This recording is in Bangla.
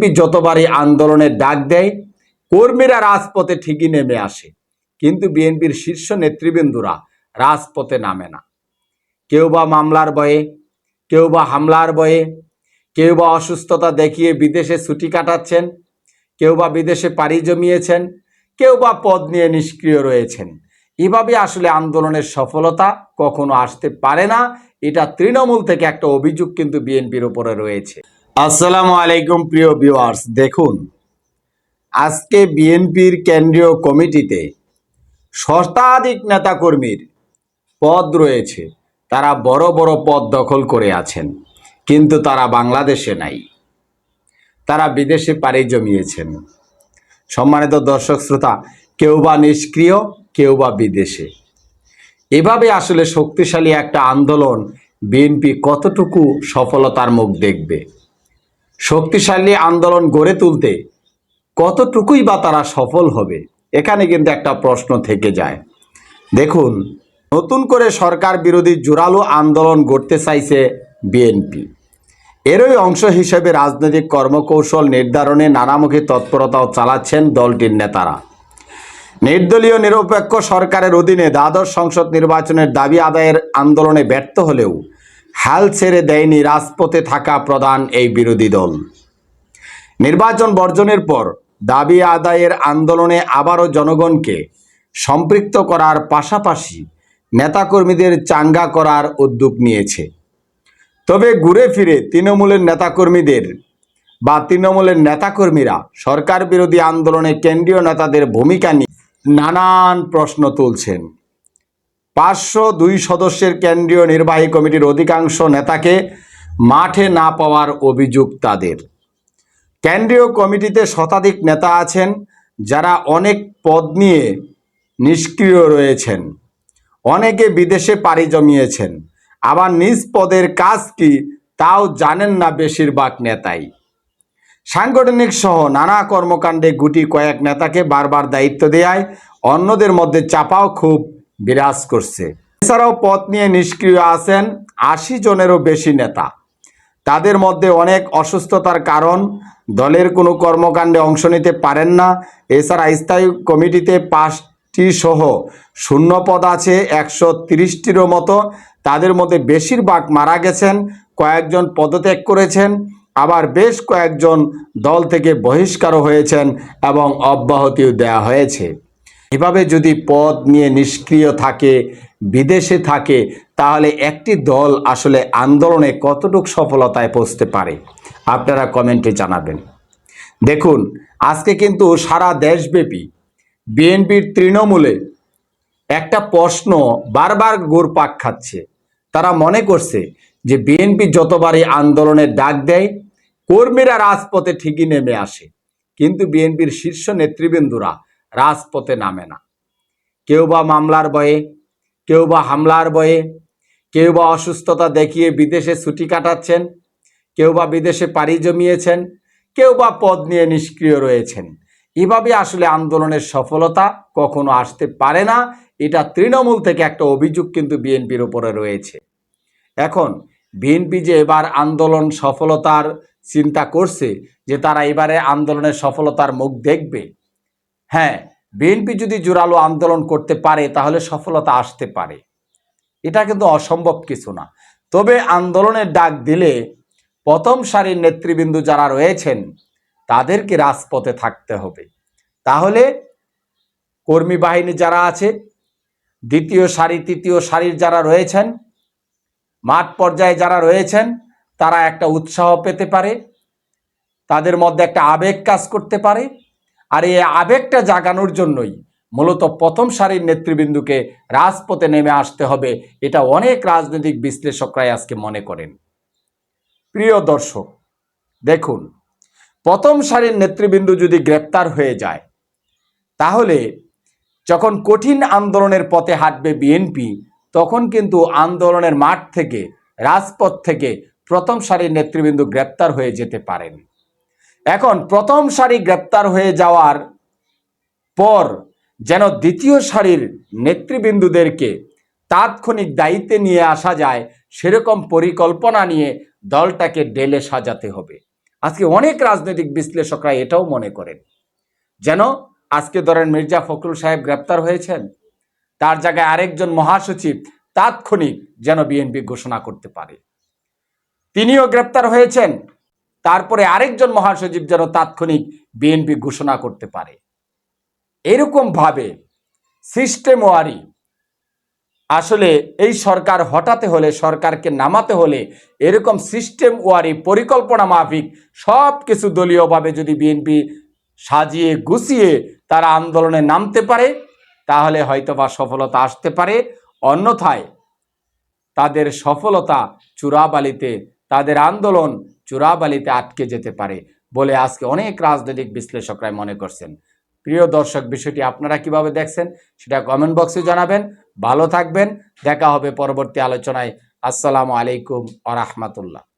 বিএনপি যতবারই আন্দোলনের ডাক দেয়, কর্মীরা রাজপথে ঠিকই নেমে আসে। কিন্তু বিএনপির শীর্ষ নেতৃবৃন্দরা রাজপথে নামে না। কেউ বা মামলার বয়ে কেউ বা হামলার বয়ে কেউ বা অসুস্থতা দেখিয়ে বিদেশে ছুটি কাটাচ্ছেন, কেউ বা বিদেশে পাড়ি জমিয়েছেন, কেউ বা পদ নিয়ে নিষ্ক্রিয় রয়েছেন। এভাবে আসলে আন্দোলনের সফলতা কখনো আসতে পারে না, এটা তৃণমূল থেকে একটা অভিযোগ কিন্তু বিএনপির উপরে রয়েছে। আসসালামু আলাইকুম, প্রিয় ভিউয়ার্স। দেখুন, আজকে বিএনপির কেন্দ্রীয় কমিটিতে শতাধিক নেতাকর্মীর পদ রয়েছে। তারা বড় বড় পদ দখল করে আছেন, কিন্তু তারা বাংলাদেশে নাই। তারা বিদেশে পাড়ি জমিয়েছেন। সম্মানিত দর্শক শ্রোতা, কেউ বা নিষ্ক্রিয়, কেউ বা বিদেশে। এভাবে আসলে শক্তিশালী একটা আন্দোলন বিএনপি কতটুকু সফলতার মুখ দেখবে? শক্তিশালী আন্দোলন গড়ে তুলতে কতটুকুই বা তারা সফল হবে, এখানে কিন্তু একটা প্রশ্ন থেকে যায়। দেখুন, নতুন করে সরকার বিরোধী জোরালো আন্দোলন গড়তে চাইছে বিএনপি। এরই অংশ হিসেবে রাজনৈতিক কর্মকৌশল নির্ধারণে নানামুখী তৎপরতাও চালাচ্ছেন দলটির নেতারা। নির্দলীয় নিরপেক্ষ সরকারের অধীনে দ্বাদশ সংসদ নির্বাচনের দাবি আদায়ের আন্দোলনে ব্যর্থ হলেও হাল ছেড়ে দেয়নি রাজপথে থাকা প্রধান এই বিরোধী দল। নির্বাচন বর্জনের পর দাবি আদায়ের আন্দোলনে আবারও জনগণকে সম্পৃক্ত করার পাশাপাশি নেতাকর্মীদের চাঙ্গা করার উদ্যোগ নিয়েছে। তবে ঘুরে ফিরে তৃণমূলের নেতাকর্মীদের বা তৃণমূলের নেতাকর্মীরা সরকার বিরোধী আন্দোলনে কেন্দ্রীয় নেতাদের ভূমিকা নিয়ে নানান প্রশ্ন তুলছেন। পাঁচশো দুই সদস্যের কেন্দ্রীয় নির্বাহী কমিটির অধিকাংশ নেতাকে মাঠে না পাওয়ার অভিযোগ তাদের। কেন্দ্রীয় কমিটিতে শতাধিক নেতা আছেন, যারা অনেক পদ নিয়ে নিষ্ক্রিয় রয়েছেন। অনেকে বিদেশে পাড়ি জমিয়েছেন। আবার নিজ পদের কাজ কি তাও জানেন না বেশিরভাগ নেতাই। সাংগঠনিক সহ নানা কর্মকাণ্ডে গুটি কয়েক নেতাকে বারবার দায়িত্ব দেয় অন্যদের মধ্যে চাপাও খুব বিরাজ করছে। এছাড়াও পথ নিয়ে নিষ্ক্রিয় আছেন আশি জনেরও বেশি নেতা। তাদের মধ্যে অনেক অসুস্থতার কারণ, দলের কোনো কর্মকাণ্ডে অংশ নিতে পারেন না। এছাড়া স্থায়ী কমিটিতে পাঁচটি সহ শূন্য পদ আছে, একশো তিরিশটিরও মতো। তাদের মধ্যে বেশিরভাগ মারা গেছেন, কয়েকজন পদত্যাগ করেছেন, আবার বেশ কয়েকজন দল থেকে বহিষ্কারও হয়েছেন এবং অব্যাহতিও দেওয়া হয়েছে। এভাবে যদি পদ নিয়ে নিষ্ক্রিয় থাকে, বিদেশে থাকে, তাহলে একটি দল আসলে আন্দোলনে কতটুক সফলতায় পৌঁছতে পারে? আপনারা কমেন্টে জানাবেন। দেখুন, আজকে কিন্তু সারা দেশব্যাপী বিএনপির তৃণমূলে একটা প্রশ্ন বারবার গোরপাক খাচ্ছে। তারা মনে করছে যে বিএনপি যতবারই আন্দোলনের ডাক দেয়, কর্মীরা রাজপথে ঠিকই নেমে আসে। কিন্তু বিএনপির শীর্ষ নেতৃবৃন্দরা রাজপথে নামে না। কেউ বা মামলার বয়ে, কেউ বা হামলার বয়ে, কেউ বা অসুস্থতা দেখিয়ে বিদেশে ছুটি কাটাচ্ছেন, কেউ বা বিদেশে পাড়ি জমিয়েছেন, কেউ বা পদ নিয়ে নিষ্ক্রিয় রয়েছেন। এভাবে আসলে আন্দোলনের সফলতা কখনো আসতে পারে না, এটা তৃণমূল থেকে একটা অভিযোগ কিন্তু বিএনপির উপরে রয়েছে। এখন, বিএনপি যে এবার আন্দোলন সফলতার চিন্তা করছে, যে তারা এবারে আন্দোলনের সফলতার মুখ দেখবে হ্যাঁ বিএনপি যদি জোরালো আন্দোলন করতে পারে, তাহলে সফলতা আসতে পারে। এটা কিন্তু অসম্ভব কিছু না। তবে আন্দোলনের ডাক দিলে প্রথম সারির নেতৃবৃন্দ যারা রয়েছেন, তাদেরকে রাজপথে থাকতে হবে। তাহলে কর্মী বাহিনী যারা আছে, দ্বিতীয় সারি, তৃতীয় সারির যারা রয়েছেন, মাঠ পর্যায়ে যারা রয়েছেন, তারা একটা উৎসাহ পেতে পারে, তাদের মধ্যে একটা আবেগ কাজ করতে পারে আর এই আবেগটা জাগানোর জন্যই মূলত প্রথম সারির নেতৃবৃন্দুকে রাজপথে নেমে আসতে হবে, এটা অনেক রাজনৈতিক বিশ্লেষকরাই আজকে মনে করেন। প্রিয় দর্শক, দেখুন, প্রথম সারির নেতৃবৃন্দু যদি গ্রেপ্তার হয়ে যায়, তাহলে যখন কঠিন আন্দোলনের পথে হাঁটবে বিএনপি, তখন কিন্তু আন্দোলনের মাঠ থেকে, রাজপথ থেকে প্রথম সারির নেতৃবৃন্দু গ্রেপ্তার হয়ে যেতে পারেন। এখন প্রথম সারি গ্রেপ্তার হয়ে যাওয়ার পর যেন দ্বিতীয় সারির নেতৃবৃন্দুদেরকে তাৎক্ষণিক দায়িত্বে নিয়ে আসা যায়, সেরকম পরিকল্পনা নিয়ে দলটাকে ডেলে সাজাতে হবে। আজকে অনেক রাজনৈতিক বিশ্লেষকরা এটাও মনে করেন। যেন আজকে ধরেন মির্জা ফখরুল সাহেব গ্রেপ্তার হয়েছেন, তার জায়গায় আরেকজন মহাসচিব তাৎক্ষণিক যেন বিএনপি ঘোষণা করতে পারে। তিনিও গ্রেপ্তার হয়েছেন তারপরে আরেকজন মহাসচিব যেন তাৎক্ষণিক বিএনপি ঘোষণা করতে পারে। এরকম ভাবে সিস্টেম ওয়ারি আসলে এই সরকার হটাতে হলে, সরকারকে নামাতে হলে এরকম সিস্টেম ওয়ারি, পরিকল্পনা মাফিক সব কিছু দলীয়ভাবে যদি বিএনপি সাজিয়ে, গুছিয়ে তারা আন্দোলনে নামতে পারে, তাহলে হয়তোবা সফলতা আসতে পারে। অন্যথায় তাদের সফলতা চূড়াবালিতে তাদের আন্দোলন চূড়াবালিতে আটকে যেতে পারে বলে আজকে অনেক রাজনৈতিক বিশ্লেষকরাই মনে করছেন। প্রিয় দর্শক, বিষয়টি আপনারা কীভাবে দেখছেন সেটা কমেন্ট বক্সে জানাবেন। ভালো থাকবেন। দেখা হবে পরবর্তী আলোচনায়। আসসালামু আলাইকুম আ রহমতুল্লাহ।